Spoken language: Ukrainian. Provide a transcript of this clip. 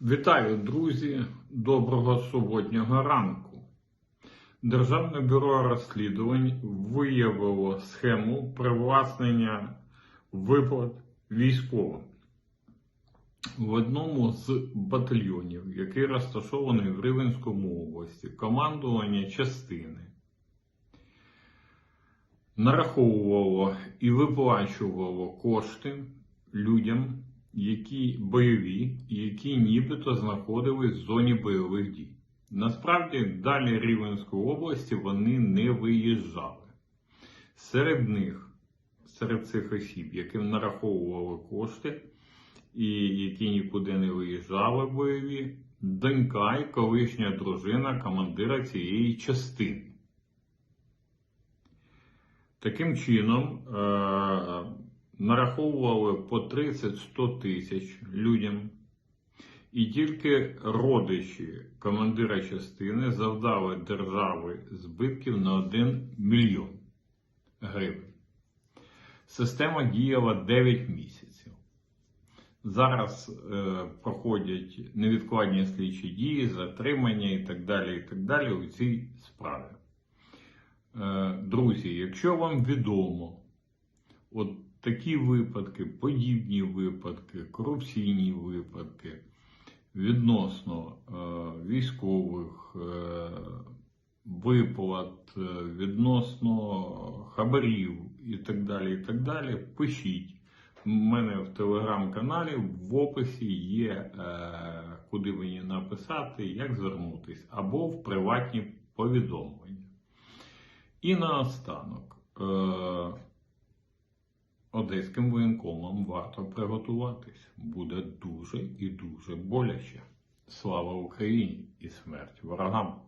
Вітаю, друзі! Доброго суботнього ранку. Державне бюро розслідувань виявило схему привласнення виплат військовим в одному з батальйонів, який розташований в Рівенському області, командування частини нараховувало і виплачувало кошти людям, які бойові, які нібито знаходились в зоні бойових дій. Насправді, далі Рівенської області вони не виїжджали. Серед них, серед цих осіб, яким нараховували кошти, і які нікуди не виїжджали бойові, донька і колишня дружина командира цієї частини. Таким чином, е, нараховували по 30-100 тисяч людям, і тільки родичі командира частини завдали держави збитків на 1 мільйон гривень. Система діяла 9 місяців. Зараз е, проходять невідкладні слідчі дії, затримання і так далі, і так далі у цій справі. Е, друзі, якщо вам відомо, от такі випадки, подібні випадки, корупційні випадки відносно е, військових е, виплат, е, відносно хабарів і так далі, і так далі, пишіть. У мене в телеграм-каналі в описі є е, куди мені написати, як звернутися, або в приватні повідомлення. І наостанок, е, одеським воєнкомам варто приготуватись. Буде дуже і дуже боляче. Слава Україні і смерть ворогам!